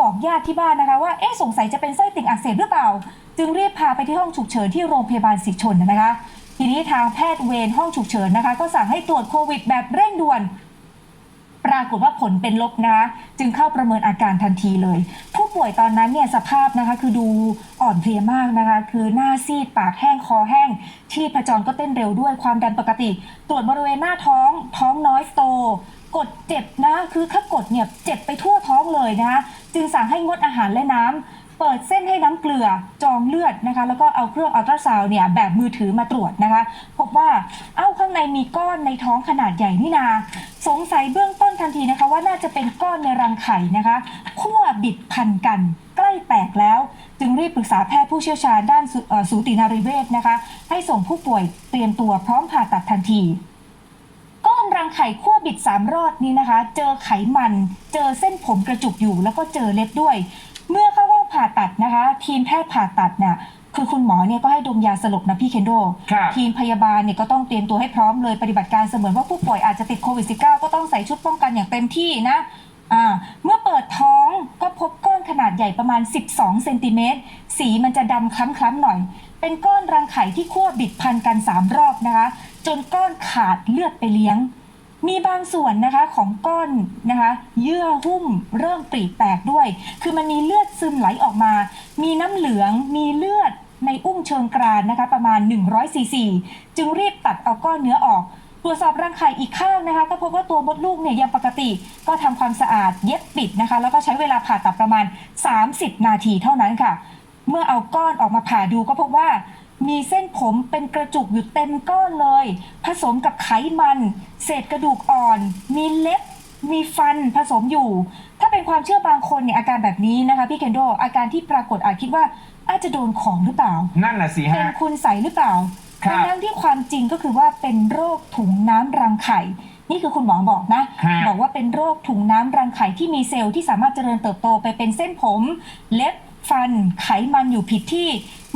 บอกญาติที่บ้านนะคะว่าเอ๊ะสงสัยจะเป็นไส้ติ่งอักเสบหรือเปล่า จึงรีบพาไปที่ห้องฉุกเฉินที่โรงพยาบาลศิชนนะคะ ทีนี้ทางแพทย์เวรห้องฉุกเฉินนะคะ ก็สั่งให้ตรวจโควิดแบบเร่งด่วน ปรากฏว่าผลเป็นลบนะคะจึงเข้าประเมินอาการทันทีเลย ผู้ป่วยตอนนั้นเนี่ยสภาพนะคะคือดูอ่อนเพลียมากนะคะ คือหน้าซีดปากแห้งคอแห้งชีพจรก็เต้นเร็วด้วยความดันปกติ ตรวจบริเวณหน้าท้อง ท้องน้อยโต กดเจ็บนะคือถ้ากดเนี่ยเจ็บไปทั่วท้องเลยนะคะจึงสั่งให้งดอาหารและน้ำเปิดเส้นให้น้ำเกลือจองเลือดนะคะ แล้วก็เอาเครื่องอัลตราซาวน์เนี่ยแบบมือถือมาตรวจนะคะ พบว่าเอ้าข้างในมีก้อนในท้องขนาดใหญ่นี่นา สงสัยเบื้องต้นทันทีนะคะ ว่าน่าจะเป็นก้อนในรังไข่นะคะขั้วบิดพันกันใกล้แตกแล้ว จึงรีบปรึกษาแพทย์ผู้เชี่ยวชาญด้านสสูตินารีเวชนะคะ ให้ส่งผู้ป่วยเตรียมตัวพร้อมผ่าตัดทันที ก้อนรังไข่ขั้วบิดสามรอดนี้นะคะ เจอไขมัน เจอเส้นผมกระจุกอยู่ แล้วก็เจอเล็บด้วย เมื่อเข้าห้องผ่าตัดนะคะ ทีมแพทย์ผ่าตัดเนี่ยคือคุณหมอเนี่ยก็ให้ดมยาสลบนะพี่เคนโด ครับทีมพยาบาลเนี่ยก็ต้องเตรียมตัวให้พร้อมเลยปฏิบัติการเสมือนว่าผู้ป่วยอาจจะติดโควิด -19 ก็ต้องใส่ชุดป้องกันอย่างเต็มที่นะอ่าเมื่อเปิดท้องก็พบก้อนขนาดใหญ่ประมาณ 12 เซนติเมตร สีมันจะดำคล้ำๆหน่อย เป็นก้อนรังไข่ที่ขั้วบิดพันกันสามรอบนะคะ จนก้อนขาดเลือดไปเลี้ยง มีบางส่วนนะคะของก้อนนะคะเยื่อหุ้มเริ่มปรีแตกด้วย คือมันมีเลือดซึมไหลออกมา มีน้ำเหลือง มีเลือดในอุ้งเชิงกรานนะคะประมาณ 100ซีซีจึงรีบตัดเอาก้อนเนื้อออก ตรวจสอบรังไข่อีกข้างนะคะ ก็พบว่าตัวมดลูกเนี่ยยังปกติ ก็ทำความสะอาดเย็บปิดนะคะ แล้วก็ใช้เวลาผ่าตัดประมาณ 30 นาทีเท่านั้นค่ะ เมื่อเอาก้อนออกมาผ่าดูก็พบว่า มีเส้นผมเป็นกระจุกอยู่เต็มก้อนเลย ผสมกับไขมัน เศษกระดูกอ่อน มีเล็บ มีฟันผสมอยู่ ถ้าเป็นความเชื่อบางคนเนี่ยอาการแบบนี้นะคะพี่เคนโดอาการที่ปรากฏอาจคิดว่าอาจจะโดนของหรือเปล่า นั่นน่ะสิเป็นฮะ คุณใสหรือเปล่าครับ ทั้งๆที่ความจริงก็คือว่าเป็นโรคถุงน้ำรังไข่ นี่คือคุณหมอบอกนะ ฮะ บอกว่าเป็นโรคถุงน้ำรังไข่ที่มีเซลล์ที่สามารถเจริญเติบโตไปเป็นเส้นผม เล็บฟัน ไขมันอยู่ผิดที่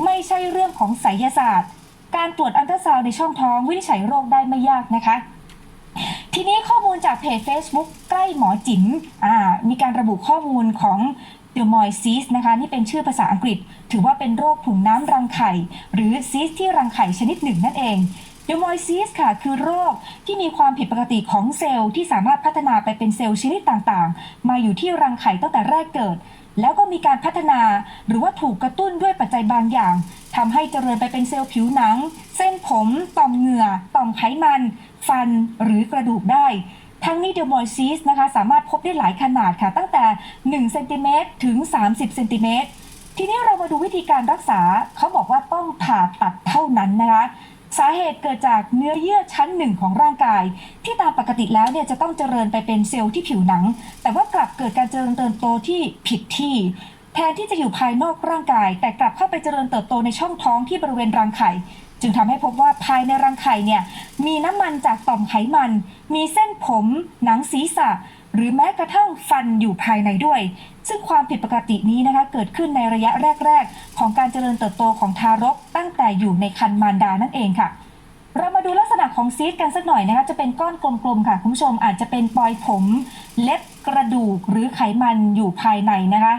ไม่ใช่เรื่องของไสยศาสตร์ การตรวจอัลตราซาวด์ในช่องท้องวินิจฉัยโรคได้ไม่ยากนะคะ ทีนี้ข้อมูลจากเพจ Facebook ใกล้หมอจิ๋มมีการระบุข้อมูลของ d e m o i s e s นะคะนี่เป็นชื่อภาษาอังกฤษ ถือว่าเป็นโรคถุงน้ำรังไข่ หรือซีสที่รังไข่ชนิดหนึ่งนั่นเอง d e m o i s e s ค่ะคือโรคที่มีความผิดปกติของเซลล์ที่สามารถพัฒนาไปเป็นเซลล์ชนิดต่างๆ มาอยู่ที่รังไข่ตั้งแต่แรกเกิด แล้วก็มีการพัฒนาหรือว่าถูกกระตุ้นด้วยปัจจัยบางอย่าง ทำให้เจริญไปเป็นเซลล์ผิวหนัง เส้นผม ต่อมเหงื่อ ต่อมไขมัน ฟันหรือกระดูกได้ ทั้งนี้เดอะมอยซีสนะคะสามารถพบได้หลายขนาดค่ะ ตั้งแต่1เซนติเมตรถึง 30เซนติเมตรทีนี้เรามาดูวิธีการรักษาเขาบอกว่าต้องผ่าตัดเท่านั้นนะคะสาเหตุเกิดจากเนื้อเยื่อชั้นหนึ่งของร่างกาย ที่ตามปกติแล้วเนี่ยจะต้องเจริญไปเป็นเซลล์ที่ผิวหนัง แต่ว่ากลับเกิดการเจริญเติบโตที่ผิดที่ แทนที่จะอยู่ภายนอกร่างกาย แต่กลับเข้าไปเจริญเติบโตในช่องท้องที่บริเวณรังไข่ จึงทำให้พบว่าภายในรังไข่เนี่ยมีน้ำมันจากต่อมไขมัน มีเส้นผม หนังศีรษะ หรือแม้กระทั่งฟันอยู่ภายในด้วย ซึ่งความผิดปกตินี้นะคะเกิดขึ้นในระยะแรก ๆ ของการเจริญเติบโตของทารก ตั้งแต่อยู่ในครรภ์มารดานั่นเองค่ะเรามาดูลักษณะของซีสกันสักหน่อยนะคะ จะเป็นก้อนกลมๆค่ะ คุณผู้ชมอาจจะเป็นปลอยผม เล็บกระดูกหรือไขมันอยู่ภายในนะคะ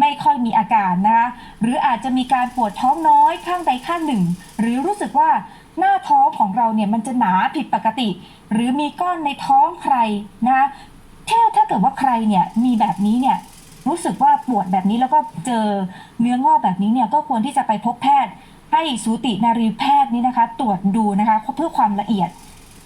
ไม่ค่อยมีอาการนะคะหรืออาจจะมีการปวดท้องน้อยข้างใดข้างหนึ่ง หรือรู้สึกว่าหน้าท้องของเราเนี่ยมันจะหนาผิดปกติ หรือมีก้อนในท้องใครนะคะถ้าถ้าเกิดว่าใครเนี่ยมีแบบนี้เนี่ยรู้สึกว่าปวดแบบนี้แล้วก็เจอเนื้องอกแบบนี้เนี่ยก็ควรที่จะไปพบแพทย์ให้สูตินารีแพทย์นี่นะคะ ตรวจดูนะคะเพื่อความละเอียด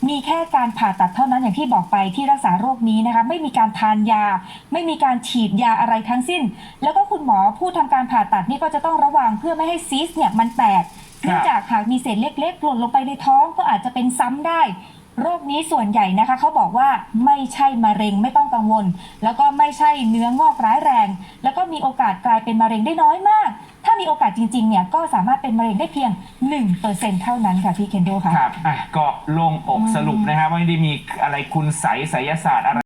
มีแค่การผ่าตัดเท่านั้นอย่างที่บอกไปที่รักษาโรคนี้นะคะไม่มีการทานยา ไม่มีการฉีดยาอะไรทั้งสิ้น แล้วก็คุณหมอผู้ทำการผ่าตัดนี่ก็จะต้องระวังเพื่อไม่ให้ซีสเนี่ยมันแตกครับเนื่องจากหากมีเศษเล็กๆหล่นลงไปในท้องก็อาจจะเป็นซ้ำได้โรคนี้ส่วนใหญ่นะคะเขาบอกว่าไม่ใช่มะเร็งไม่ต้องกังวล แล้วก็ไม่ใช่เนื้องอกร้ายแรง แล้วก็มีโอกาสกลายเป็นมะเร็งได้น้อยมากถ้า มีโอกาสจริงๆเนี่ยก็สามารถเป็นมะเร็งได้เพียง 1%เท่านั้นค่ะพี่เคนโดค่ะ ครับอะก็โลงอกสรุปนะฮะว่าไม่ได้มีอะไรคุณใสไสยศาสตร์อะไร